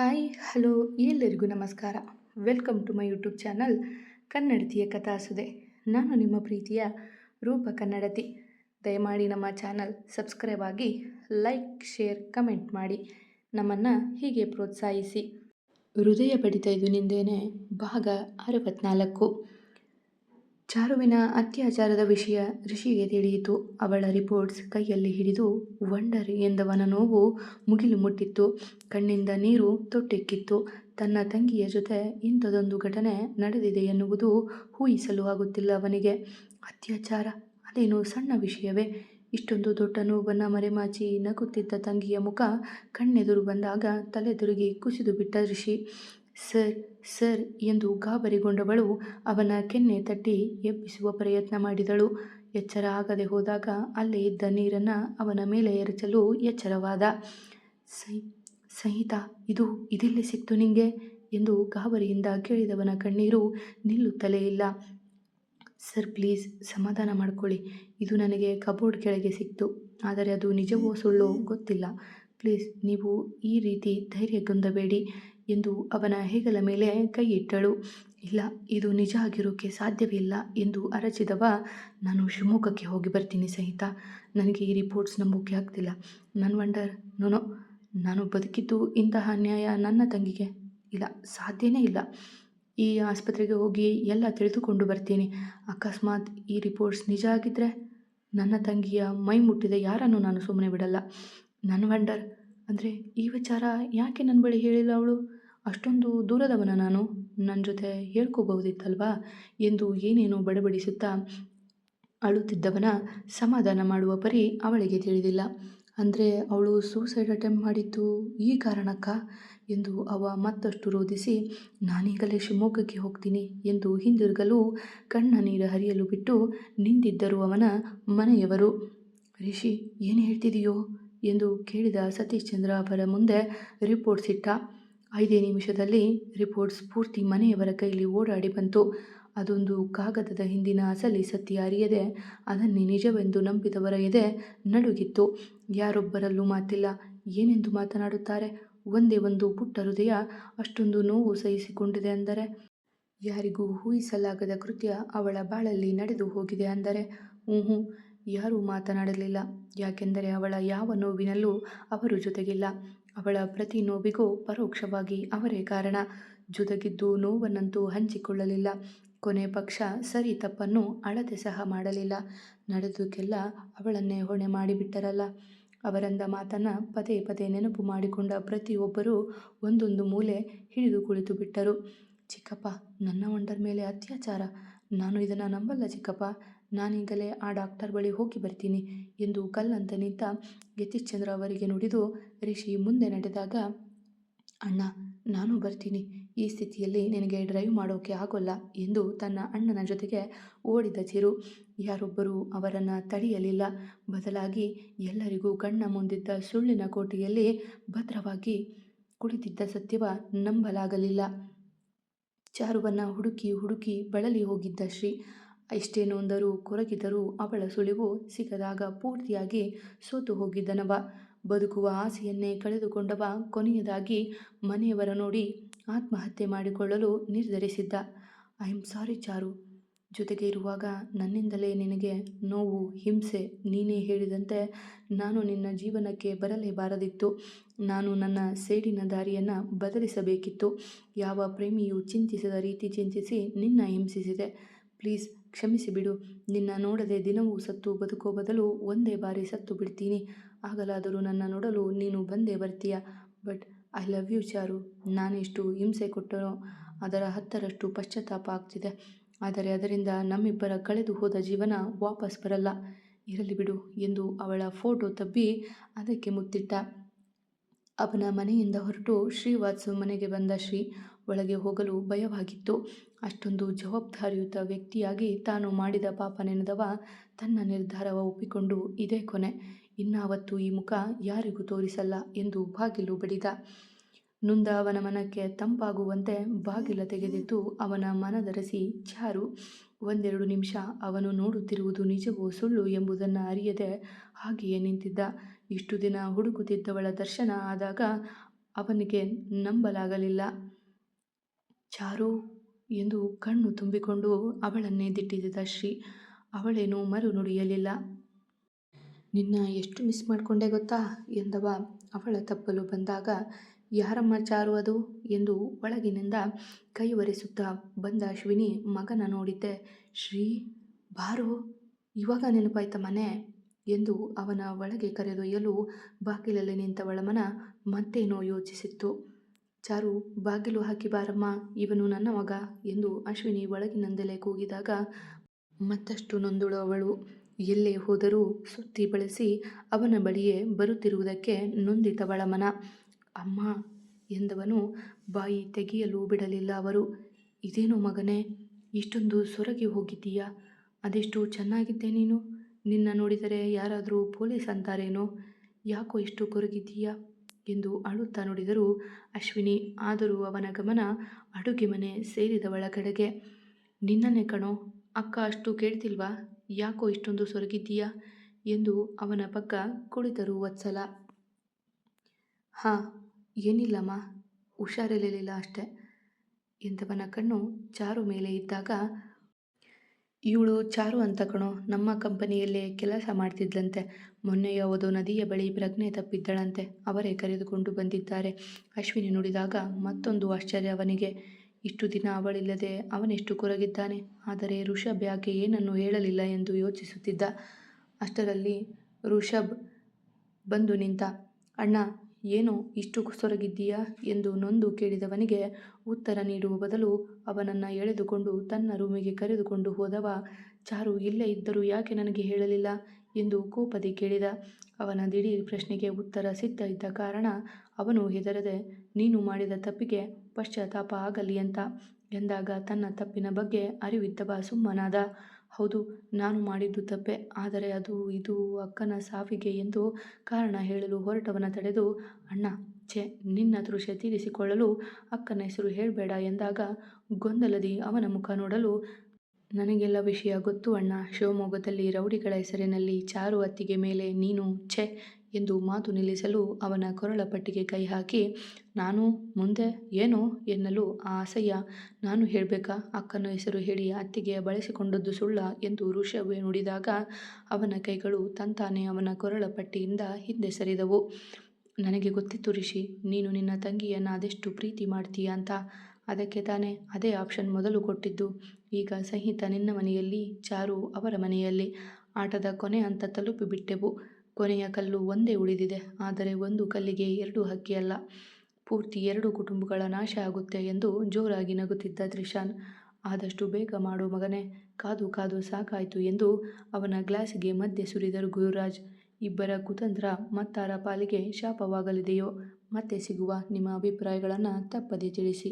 Hi hello ಎಲ್ಲರಿಗೂ ನಮಸ್ಕಾರ. Welcome to my YouTube channel ಕನ್ನಡತಿಯ ಕಥಾಸುದೆ ನಾನು ನಿಮ್ಮ ಪ್ರೀತಿಯ ರೂಪ ಕನ್ನಡತಿ. ದಯಮಾಡಿ ನಮ್ಮ ಚಾನಲ್ ಸಬ್ಸ್ಕ್ರೈಬ್ ಆಗಿ ಲೈಕ್ ಶೇರ್ ಕಮೆಂಟ್ ಮಾಡಿ. ನಮ್ಮನ್ನು ಹೀಗೆ ಪ್ರೋತ್ಸಾಹಿಸಿ. ಹೃದಯ ಪಡಿತ ಇದು ನಿಂದೇನೆ ಭಾಗ ಅರವತ್ನಾಲ್ಕು. ಚಾರುವಿನ ಅತ್ಯಾಚಾರದ ವಿಷಯ ಋಷಿಗೆ ತಿಳಿಯಿತು. ಅವಳ ರಿಪೋರ್ಟ್ಸ್ ಕೈಯಲ್ಲಿ ಹಿಡಿದು, ವಂಡರ್ ಎಂದವನ ನೋವು ಮುಗಿಲು ಮುಟ್ಟಿತ್ತು. ಕಣ್ಣಿಂದ ನೀರು ತೊಟ್ಟೆಕ್ಕಿತ್ತು. ತನ್ನ ತಂಗಿಯ ಜೊತೆ ಇಂಥದೊಂದು ಘಟನೆ ನಡೆದಿದೆ ಎನ್ನುವುದು ಊಹಿಸಲು ಆಗುತ್ತಿಲ್ಲ ಅವನಿಗೆ. ಅತ್ಯಾಚಾರ? ಅದೇನು ಸಣ್ಣ ವಿಷಯವೇ? ಇಷ್ಟೊಂದು ದೊಡ್ಡ ನೋವನ್ನು ಮರೆಮಾಚಿ ನಗುತ್ತಿದ್ದ ತಂಗಿಯ ಮುಖ ಕಣ್ಣೆದುರು ಬಂದಾಗ ತಲೆ ತಿರುಗಿ ಕುಸಿದು ಬಿಟ್ಟ ಋಷಿ. ಸರ್ ಸರ್ ಎಂದು ಗಾಬರಿಗೊಂಡವಳು ಅವನ ಕೆನ್ನೆ ತಟ್ಟಿ ಎಬ್ಬಿಸುವ ಪ್ರಯತ್ನ ಮಾಡಿದಳು. ಎಚ್ಚರ ಆಗದೆ ಹೋದಾಗ ಅಲ್ಲೇ ಇದ್ದ ನೀರನ್ನು ಅವನ ಮೇಲೆ ಎರಚಲು ಎಚ್ಚರವಾದ, ಸೈ, ಸಹಿತ ಇದು ಇದೆಲ್ಲಿ ಸಿಕ್ತು ನಿಂಗೆ ಎಂದು ಗಾಬರಿಯಿಂದ ಕೇಳಿದವನ ಕಣ್ಣೀರು ನಿಲ್ಲುತ್ತಲೇ ಇಲ್ಲ. ಸರ್, ಪ್ಲೀಸ್ ಸಮಾಧಾನ ಮಾಡ್ಕೊಳ್ಳಿ. ಇದು ನನಗೆ ಕಬೋರ್ಡ್ ಕೆಳಗೆ ಸಿಕ್ತು. ಆದರೆ ಅದು ನಿಜವೋ ಸುಳ್ಳೋ ಗೊತ್ತಿಲ್ಲ. ಪ್ಲೀಸ್ ನೀವು ಈ ರೀತಿ ಧೈರ್ಯಗೊಂದಬೇಡಿ ಎಂದು ಅವನ ಹೆಗಲ ಮೇಲೆ ಕೈ ಇಟ್ಟಳು ಇಲ್ಲ, ಇದು ನಿಜ ಆಗಿರೋಕ್ಕೆ ಸಾಧ್ಯವಿಲ್ಲ ಎಂದು ಅರಚಿದವ, ನಾನು ಶಿವಮೊಗ್ಗಕ್ಕೆ ಹೋಗಿ ಬರ್ತೀನಿ ಸಹಿತ. ನನಗೆ ಈ ರಿಪೋರ್ಟ್ಸ್ ನಂಬೋಕೆ ಆಗ್ತಿಲ್ಲ. ನನ್ನ ವಂಡರ್ ನೋನೋ ನಾನು ಬದುಕಿದ್ದು ಇಂತಹ ಅನ್ಯಾಯ ನನ್ನ ತಂಗಿಗೆ? ಇಲ್ಲ, ಸಾಧ್ಯನೇ ಇಲ್ಲ. ಈ ಆಸ್ಪತ್ರೆಗೆ ಹೋಗಿ ಎಲ್ಲ ತಿಳಿದುಕೊಂಡು ಬರ್ತೀನಿ. ಅಕಸ್ಮಾತ್ ಈ ರಿಪೋರ್ಟ್ಸ್ ನಿಜ ಆಗಿದ್ದರೆ ನನ್ನ ತಂಗಿಯ ಮೈ ಮುಟ್ಟಿದ ಯಾರನ್ನು ನಾನು ಸುಮ್ಮನೆ ಬಿಡಲ್ಲ. ನನ್ನ ವಂಡರ್ ಅಂದರೆ ಈ ವಿಚಾರ ಯಾಕೆ ನನ್ನ ಬಳಿ ಹೇಳಿಲ್ಲ ಅವಳು? ಅಷ್ಟೊಂದು ದೂರದವನ ನಾನು. ನನ್ನ ಜೊತೆ ಹೇಳ್ಕೋಬಹುದಿತ್ತಲ್ವಾ? ಎಂದು ಏನೇನೋ ಬಡಬಡಿಸುತ್ತಾ ಅಳುತ್ತಿದ್ದವನ ಸಮಾಧಾನ ಮಾಡುವ ಪರಿ ಅವಳಿಗೆ ತಿಳಿದಿಲ್ಲ. ಅಂದರೆ ಅವಳು ಸೂಸೈಡ್ ಅಟೆಂಪ್ಟ್ ಮಾಡಿದ್ದು ಈ ಕಾರಣಕ್ಕ? ಎಂದು ಅವ ಮತ್ತಷ್ಟು ರೋಧಿಸಿ, ನಾನೀಗಲೇ ಶಿವಮೊಗ್ಗಕ್ಕೆ ಹೋಗ್ತೀನಿ ಎಂದು ಹಿಂದಿರುಗಲು ಕಣ್ಣ ನೀರು ಹರಿಯಲು ಬಿಟ್ಟು ನಿಂತಿದ್ದರು ಅವನ ಮನೆಯವರು. ರಿಷಿ, ಏನು ಹೇಳ್ತಿದೆಯೋ? ಎಂದು ಕೇಳಿದ ಸತೀಶ್ ಚಂದ್ರ ಅವರ ಮುಂದೆ ರಿಪೋರ್ಟ್ಸ್ ಇಟ್ಟ ಐದೇ ನಿಮಿಷದಲ್ಲಿ ರಿಪೋರ್ಟ್ ಸ್ಫೂರ್ತಿ ಮನೆಯವರ ಕೈಲಿ ಓಡಾಡಿ ಬಂತು. ಅದೊಂದು ಕಾಗದದ ಹಿಂದಿನ ಅಸಲಿ ಸತ್ಯ ಅರಿಯದೆ ಅದನ್ನೇ ನಿಜವೆಂದು ನಂಬಿದವರ ಎದೆ ನಡುಗಿತ್ತು. ಯಾರೊಬ್ಬರಲ್ಲೂ ಮಾತಿಲ್ಲ, ಏನೆಂದು ಮಾತನಾಡುತ್ತಾರೆ? ಒಂದೇ ಒಂದು ಪುಟ್ಟ ಹೃದಯ ಅಷ್ಟೊಂದು ನೋವು ಸಹಿಸಿಕೊಂಡಿದೆ ಅಂದರೆ? ಯಾರಿಗೂ ಊಹಿಸಲಾಗದ ಕೃತ್ಯ ಅವಳ ಬಾಳಲ್ಲಿ ನಡೆದು ಹೋಗಿದೆ ಅಂದರೆ? ಹ್ಞೂ ಯಾರೂ ಮಾತನಾಡಲಿಲ್ಲ. ಯಾಕೆಂದರೆ ಅವಳ ಯಾವ ನೋವಿನಲ್ಲೂ ಅವರು ಜೊತೆಗಿಲ್ಲ. ಅವಳ ಪ್ರತಿ ನೋವಿಗೂ ಪರೋಕ್ಷವಾಗಿ ಅವರೇ ಕಾರಣ. ಜುದಗಿದ್ದು ನೋವನ್ನಂತೂ ಹಂಚಿಕೊಳ್ಳಲಿಲ್ಲ. ಕೊನೆ ಪಕ್ಷ ಸರಿ ತಪ್ಪನ್ನು ಅಳತೆ ಸಹ ಮಾಡಲಿಲ್ಲ. ನಡೆದಕ್ಕೆಲ್ಲ ಅವಳನ್ನೇ ಹೊಣೆ ಮಾಡಿಬಿಟ್ಟರಲ್ಲ. ಅವರಂದ ಮಾತನ್ನು ಪದೇ ಪದೇ ನೆನಪು ಮಾಡಿಕೊಂಡ ಪ್ರತಿಯೊಬ್ಬರೂ ಒಂದೊಂದು ಮೂಲೆ ಹಿಡಿದು ಕುಳಿತು ಬಿಟ್ಟರು ಚಿಕ್ಕಪ್ಪ, ನನ್ನ ವಂಡರ್ ಮೇಲೆ ಅತ್ಯಾಚಾರ. ನಾನು ಇದನ್ನು ನಂಬಲ್ಲ ಚಿಕ್ಕಪ್ಪ. ನಾನೀಗಲೇ ಆ ಡಾಕ್ಟರ್ ಬಳಿ ಹೋಗಿ ಬರ್ತೀನಿ ಎಂದು ಕಲ್ಲಂತ ನಿಂತ ಯತೀಶ್ಚಂದ್ರ ಅವರಿಗೆ ನುಡಿದು ರಿಷಿ ಮುಂದೆ ನಡೆದಾಗ, ಅಣ್ಣ, ನಾನು ಬರ್ತೀನಿ. ಈ ಸ್ಥಿತಿಯಲ್ಲಿ ನಿನಗೆ ಡ್ರೈವ್ ಮಾಡೋಕೆ ಆಗೋಲ್ಲ ಎಂದು ತನ್ನ ಅಣ್ಣನ ಜೊತೆಗೆ ಓಡಿದ ಚಿರು. ಯಾರೊಬ್ಬರೂ ಅವರನ್ನು ತಡೆಯಲಿಲ್ಲ. ಬದಲಾಗಿ ಎಲ್ಲರಿಗೂ ಕಣ್ಣ ಮುಂದಿದ್ದ ಸುಳ್ಳಿನ ಕೋಟೆಯಲ್ಲಿ ಭದ್ರವಾಗಿ ಕುಳಿತಿದ್ದ ಸತ್ಯವ ನಂಬಲಾಗಲಿಲ್ಲ. ಚಾರುವನ್ನು ಹುಡುಕಿ ಹುಡುಕಿ ಬಳಲಿ ಹೋಗಿದ್ದ ಶ್ರೀ. ಎಷ್ಟೇ ನೊಂದರೂ ಕೊರಗಿದರೂ ಅವಳ ಸುಳಿವು ಸಿಗದಾಗ ಪೂರ್ತಿಯಾಗಿ ಸೋತು ಹೋಗಿದ್ದನವ. ಬದುಕುವ ಆಸೆಯನ್ನೇ ಕಳೆದುಕೊಂಡವ ಕೊನೆಯದಾಗಿ ಮನೆಯವರ ನೋಡಿ ಆತ್ಮಹತ್ಯೆ ಮಾಡಿಕೊಳ್ಳಲು ನಿರ್ಧರಿಸಿದ್ದ. I am sorry Charu. ಜೊತೆಗೆ ಇರುವಾಗ ನನ್ನಿಂದಲೇ ನಿನಗೆ ನೋವು, ಹಿಂಸೆ ನೀನೇ ಹೇಳಿದಂತೆ ನಾನು ನಿನ್ನ ಜೀವನಕ್ಕೆ ಬರಲೇಬಾರದಿತ್ತು. ನಾನು ನನ್ನ ಸೇಡಿನ ದಾರಿಯನ್ನು ಬದಲಿಸಬೇಕಿತ್ತು. ಯಾವ ಪ್ರೇಮಿಯು ಚಿಂತಿಸದ ರೀತಿ ಚಿಂತಿಸಿ ನಿನ್ನ ಹಿಂಸಿಸಿದೆ. ಪ್ಲೀಸ್ ಕ್ಷಮಿಸಿಬಿಡು ನಿನ್ನ ನೋಡದೆ ದಿನವೂ ಸತ್ತು ಬದುಕೋ ಬದಲು ಒಂದೇ ಬಾರಿ ಸತ್ತು ಬಿಡ್ತೀನಿ. ಆಗಲಾದರೂ ನನ್ನ ನೋಡಲು ನೀನು ಬಂದೇ ಬರ್ತೀಯ. But I love you Charu. ನಾನೆಷ್ಟು ಹಿಂಸೆ ಕೊಟ್ಟರೋ ಅದರ ಹತ್ತರಷ್ಟು ಪಶ್ಚಾತ್ತಾಪ ಆಗ್ತಿದೆ. ಆದರೆ ಅದರಿಂದ ನಮ್ಮಿಬ್ಬರ ಕಳೆದು ಹೋದ ಜೀವನ ವಾಪಸ್ ಬರಲ್ಲ. ಇರಲಿ ಬಿಡು ಎಂದು ಅವಳ ಫೋಟೋ ತಬ್ಬಿ ಅದಕ್ಕೆ ಮುತ್ತಿಟ್ಟ. ಅವನ ಮನೆಯಿಂದ ಹೊರಟು ಶ್ರೀವಾತ್ಸ ಮನೆಗೆ ಬಂದ ಶ್ರೀ ಒಳಗೆ ಹೋಗಲು ಭಯವಾಗಿತ್ತು. ಅಷ್ಟೊಂದು ಜವಾಬ್ದಾರಿಯುತ ವ್ಯಕ್ತಿಯಾಗಿ ತಾನು ಮಾಡಿದ ಪಾಪ ನೆನೆದವ ತನ್ನ ನಿರ್ಧಾರವ ಒಪ್ಪಿಕೊಂಡು ಇದೇ ಕೊನೆ. ಇನ್ನಾವತ್ತು ಈ ಮುಖ ಯಾರಿಗೂ ತೋರಿಸಲ್ಲ ಎಂದು ಬಾಗಿಲು ಬಡಿದ. ನೊಂದ ಅವನ ಮನಕ್ಕೆ ತಂಪಾಗುವಂತೆ ಬಾಗಿಲ ತೆಗೆದಿದ್ದು ಅವನ ಮನದರಸಿ ಚಾರು, ಒಂದೆರಡು ನಿಮಿಷ ಅವನು ನೋಡುತ್ತಿರುವುದು ನಿಜವೋ ಸುಳ್ಳು ಎಂಬುದನ್ನು ಅರಿಯದೆ ಹಾಗೆಯೇ ನಿಂತಿದ್ದ. ಇಷ್ಟು ದಿನ ಹುಡುಕುತ್ತಿದ್ದವಳ ದರ್ಶನ ಆದಾಗ ಅವನಿಗೆ ನಂಬಲಾಗಲಿಲ್ಲ. ಚಾರು ಎಂದು ಕಣ್ಣು ತುಂಬಿಕೊಂಡು ಅವಳನ್ನೇ ದಿಟ್ಟಿದ್ದ ಶ್ರೀ, ಅವಳೇನು ಮರು ನುಡಿಯಲಿಲ್ಲ. ನಿನ್ನ ಎಷ್ಟು ಮಿಸ್ ಮಾಡಿಕೊಂಡೆ ಗೊತ್ತಾ? ಎಂದವ. ಅವಳ ತಪ್ಪಲು ಬಂದಾಗ ಯಾರಮ್ಮ ಚಾರು ಅದು? ಎಂದು ಒಳಗಿನಿಂದ ಕೈ ಒರೆಸುತ್ತಾ ಬಂದ ಅಶ್ವಿನಿ ಮಗನ ನೋಡಿದ್ದೆ. ಶ್ರೀ, ಬಾರು, ಇವಾಗ ನೆನಪಾಯ್ತ ಮನೆ? ಎಂದು ಅವನ ಒಳಗೆ ಕರೆದೊಯ್ಯಲು ಬಾಗಿಲಲ್ಲಿ ನಿಂತವಳ ಮನ ಮತ್ತೇನೋ ಯೋಚಿಸಿತ್ತು. ಚಾರು, ಬಾಗಿಲು ಹಾಕಿ ಬಾರಮ್ಮ, ಇವನು ನನ್ನ ಮಗ ಎಂದು ಅಶ್ವಿನಿ ಒಳಗಿನಿಂದಲೇ ಕೂಗಿದಾಗ ಮತ್ತಷ್ಟು ನೊಂದಳು ಅವಳು. ಎಲ್ಲೇ ಹೋದರೂ ಸುತ್ತಿ ಬಳಸಿ ಅವನ ಬಳಿಯೇ ಬರುತ್ತಿರುವುದಕ್ಕೆ ನೊಂದಿತವಳ ಮನ. ಅಮ್ಮ ಎಂದವನು ಬಾಯಿ ತೆಗೆಯಲು ಬಿಡಲಿಲ್ಲ ಅವರು, ಇದೇನೋ ಮಗನೇ, ಇಷ್ಟೊಂದು ಸೊರಗಿ ಹೋಗಿದ್ದೀಯಾ? ಅದೆಷ್ಟು ಚೆನ್ನಾಗಿದ್ದೆ ನೀನು? ನಿನ್ನ ನೋಡಿದರೆ ಯಾರಾದರೂ ಪೊಲೀಸ್ ಅಂತಾರೇನೋ? ಯಾಕೋ ಇಷ್ಟು ಕೊರಗಿದ್ದೀಯಾ? ಎಂದು ಅಳುತ್ತಾ ನೋಡಿದರು ಅಶ್ವಿನಿ ಆದರೂ ಅವನ ಗಮನ ಅಡುಗೆ ಮನೆ ಸೇರಿದವಳ ಕಡೆಗೆ ನಿನ್ನನ್ನೇ ಕಣೋ, ಅಕ್ಕ ಅಷ್ಟು ಕೇಳ್ತಿಲ್ವಾ? ಯಾಕೋ ಇಷ್ಟೊಂದು ಸೊರಗಿದ್ದೀಯಾ? ಎಂದು ಅವನ ಪಕ್ಕ ಕುಳಿತರು ವತ್ಸಲ. ಹಾಂ ಏನಿಲ್ಲಮ್ಮ, ಹುಷಾರಿರಲಿಲ್ಲ ಅಷ್ಟೆ ಎಂದವನ ಕಣ್ಣು ಚಾರು ಮೇಲೆ ಇದ್ದಾಗ, ಇವಳು ಚಾರು ಅಂತ ಕಣೋ, ನಮ್ಮ ಕಂಪನಿಯಲ್ಲೇ ಕೆಲಸ ಮಾಡ್ತಿದ್ಲಂತೆ. ಮೊನ್ನೆ ಯಾವುದೋ ನದಿಯ ಬಳಿ ಪ್ರಜ್ಞೆ ತಪ್ಪಿದ್ದಳಂತೆ. ಅವರೇ ಕರೆದುಕೊಂಡು ಬಂದಿದ್ದಾರೆ. ಅಶ್ವಿನಿ ನುಡಿದಾಗ ಮತ್ತೊಂದು ಆಶ್ಚರ್ಯ ಅವನಿಗೆ. ಇಷ್ಟು ದಿನ ಅವಳಿಲ್ಲದೆ ಅವನೆಷ್ಟು ಕೊರಗಿದ್ದಾನೆ? ಆದರೆ ಋಷಭ್ ಯಾಕೆ ಏನನ್ನು ಹೇಳಲಿಲ್ಲ ಎಂದು ಯೋಚಿಸುತ್ತಿದ್ದ ಅಷ್ಟರಲ್ಲಿ ಋಷಭ್ ಬಂದು ನಿಂತ, ಅಣ್ಣ ಏನೋ ಇಷ್ಟು ಸೊರಗಿದ್ದೀಯಾ ಎಂದು ನೊಂದು ಕೇಳಿದವನಿಗೆ ಉತ್ತರ ನೀಡುವ ಬದಲು ಅವನನ್ನು ಎಳೆದುಕೊಂಡು ತನ್ನ ರೂಮಿಗೆ ಕರೆದುಕೊಂಡು ಹೋದವ, ಚಾರು, ಇಲ್ಲೇ ಇದ್ದರೂ ಯಾಕೆ ನನಗೆ ಹೇಳಲಿಲ್ಲ? ಎಂದು ಕೋಪದಿ ಕೇಳಿದ. ಅವನ ದಿಢೀರ್ ಪ್ರಶ್ನೆಗೆ ಉತ್ತರ ಸಿದ್ಧ ಇದ್ದ ಕಾರಣ ಅವನು ಹೆದರದೆ, ನೀನು ಮಾಡಿದ ತಪ್ಪಿಗೆ ಪಶ್ಚಾತ್ತಾಪ ಆಗಲಿ ಅಂತ. ಎಂದಾಗ ತನ್ನ ತಪ್ಪಿನ ಬಗ್ಗೆ ಅರಿವಿದ್ದವ ಸುಮ್ಮನಾದ. ಹೌದು, ನಾನು ಮಾಡಿದ್ದು ತಪ್ಪೆ. ಆದರೆ ಅದು, ಇದು ಅಕ್ಕನ ಸಾವಿಗೆ ಎಂದು ಕಾರಣ ಹೇಳಲು ಹೊರಟವನ ತಡೆದು, ಅಣ್ಣ, ಛೆ, ನಿನ್ನ ತೃಷೆ ತೀರಿಸಿಕೊಳ್ಳಲು ಅಕ್ಕನ ಹೆಸರು ಹೇಳಬೇಡ ಎಂದಾಗ ಗೊಂದಲದಿ ಅವನ ಮುಖ ನೋಡಲು, ನನಗೆಲ್ಲ ವಿಷಯ ಗೊತ್ತು ಅಣ್ಣ. ಶಿವಮೊಗ್ಗದಲ್ಲಿ ರೌಡಿಗಳ ಹೆಸರಿನಲ್ಲಿ ಚಾರು ಅತ್ತಿಗೆ ಮೇಲೆ ನೀನು, ಛೆ ಎಂದು ಮಾತು ನಿಲ್ಲಿಸಲು ಅವನ ಕೊರಳ ಪಟ್ಟಿಗೆ ಕೈ ಹಾಕಿ, ನಾನು ಮುಂದೆ ಏನು ಎನ್ನಲು ಆ ಅಸಹ್ಯ ನಾನು ಹೇಳಬೇಕಾ? ಅಕ್ಕನ ಹೆಸರು ಹೇಳಿ ಅತ್ತಿಗೆಯ ಬಳಸಿಕೊಂಡದ್ದು ಸುಳ್ಳ ಎಂದು ಋಷಭ ನುಡಿದಾಗ ಅವನ ಕೈಗಳು ತಂತಾನೆ ಅವನ ಕೊರಳ ಪಟ್ಟಿಯಿಂದ ಹಿಂದೆ ಸರಿದವು. ನನಗೆ ಗೊತ್ತಿತ್ತು ಋಷಿ ನೀನು ನಿನ್ನ ತಂಗಿಯನ್ನು ಅದೆಷ್ಟು ಪ್ರೀತಿ ಮಾಡ್ತೀಯ ಅಂತ. ಅದಕ್ಕೆ ತಾನೇ ಅದೇ ಆಪ್ಷನ್ ಮೊದಲು ಕೊಟ್ಟಿದ್ದು. ಈಗ ಸಂಹಿತ ನಿನ್ನ ಮನೆಯಲ್ಲಿ ಚಾರು ಅವರ ಮನೆಯಲ್ಲಿ. ಆಟದ ಕೊನೆ ಅಂತ ತಲುಪಿಬಿಟ್ಟೆವು. ಕೊನೆಯ ಕಲ್ಲು ಒಂದೇ ಉಳಿದಿದೆ. ಆದರೆ ಒಂದು ಕಲ್ಲಿಗೆ ಎರಡು ಹಕ್ಕಿಯಲ್ಲ. ಪೂರ್ತಿ ಎರಡು ಕುಟುಂಬಗಳ ನಾಶ ಆಗುತ್ತೆ ಎಂದು ಜೋರಾಗಿ ನಗುತ್ತಿದ್ದ ತ್ರಿಶಾನ್. ಆದಷ್ಟು ಬೇಗ ಮಾಡು ಮಗನೇ. ಕಾದು ಕಾದು ಸಾಕಾಯಿತು ಎಂದು ಅವನ ಗ್ಲಾಸ್ಗೆ ಮಧ್ಯೆ ಸುರಿದರು ಗುರುರಾಜ್. ಇಬ್ಬರ ಕುತಂತ್ರ ಮತ್ತಾರ ಪಾಲಿಗೆ ಶಾಪವಾಗಲಿದೆಯೋ? ಮತ್ತೆ ಸಿಗುವ ನಿಮ್ಮ ಅಭಿಪ್ರಾಯಗಳನ್ನು ತಪ್ಪದೆ ತಿಳಿಸಿ.